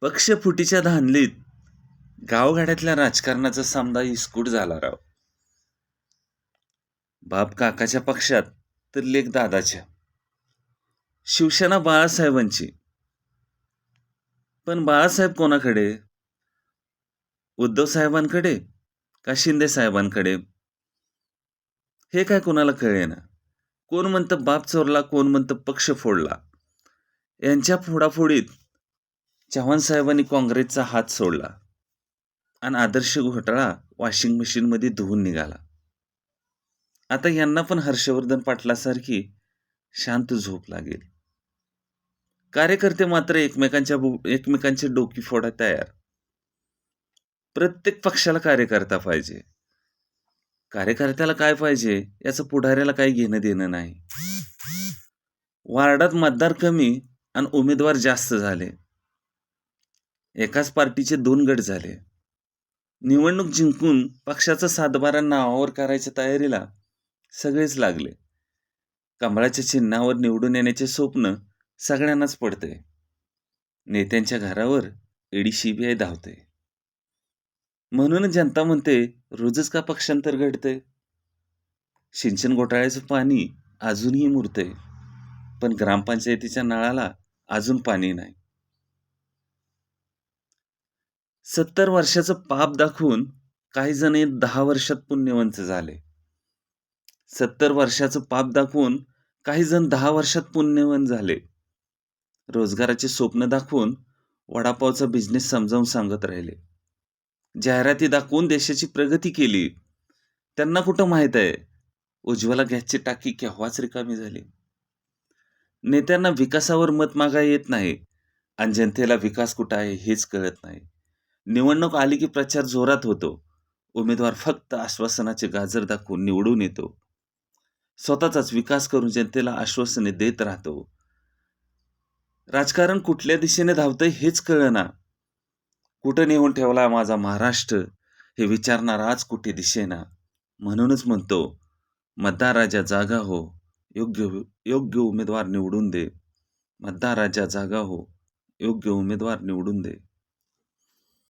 पक्षफुटीच्या धानलीत गावगाड्यातल्या राजकारणाचा सामना इस्कूट झाला राव. बाप काकाच्या पक्षात तर लेख दादाच्या. शिवसेना बाळासाहेबांची. पण बाळासाहेब कोणाकडे? उद्धव साहेबांकडे का शिंदे साहेबांकडे? हे काय कोणाला कळेना? कोण म्हणतं बाप चोरला कोण म्हणतं पक्ष फोडला? यांच्या फोडाफोडीत चव्हाण साहेबांनी काँग्रेसचा हात सोडला आणि आदर्श घोटाळा वॉशिंग मशीनमध्ये धुवून निघाला. आता यांना पण हर्षवर्धन पाटलासारखी शांत झोप लागेल. कार्यकर्ते मात्र एकमेकांच्या एकमेकांचे डोकी फोडा तयार. प्रत्येक पक्षाला कार्यकर्ता पाहिजे. कार्यकर्त्याला काय पाहिजे याचं पुढाऱ्याला काही घेणं देणं नाही. वार्डात मतदार कमी आणि उमेदवार जास्त झाले. एकाच पार्टीचे दोन गट झाले. निवडणूक जिंकून पक्षाचा सातबारा नावावर करायच्या तयारीला सगळेच लागले. कमळाच्या चिन्हावर निवडून येण्याचे स्वप्न सगळ्यांनाच पडते. नेत्यांच्या घरावर ईडी सीबीआय धावते. म्हणून जनता म्हणते रोजच का पक्षांतर घडते? सिंचन घोटाळ्याचं पाणी अजूनही मुरते. पण ग्रामपंचायतीच्या नळाला अजून पाणी नाही. सत्तर वर्षाचं पाप दाखवून काही जण हे दहा वर्षात पुण्यवंत झाले. सत्तर वर्षाचं पाप दाखवून काही जण दहा वर्षात पुण्यवंत झाले. रोजगाराचे स्वप्न दाखवून वडापावचा बिझनेस समजावून सांगत राहिले. जाहिराती दाखवून देशाची प्रगती केली. त्यांना कुठं माहीत आहे? उज्ज्वला गॅसची टाकी केव्हाच रिकामी झाली? नेत्यांना विकासावर मत मागा येत नाही. आणि जनतेला विकास कुठं आहे हेच कळत नाही. निवडणूक आली की प्रचार जोरात होतो. उमेदवार फक्त आश्वासनाचे गाजर दाखवून निवडून येतो. स्वतःचाच विकास करून जनतेला आश्वासने देत राहतो. राजकारण कुठल्या दिशेने धावतंय हेच कळना. कुठं नेऊन ठेवला माझा महाराष्ट्र? हे विचारणार आज कुठे दिशेना? म्हणूनच म्हणतो मतदार राजा जागा हो. योग्य योग्य उमेदवार निवडून दे. मतदार राजा जागा हो. योग्य उमेदवार निवडून दे.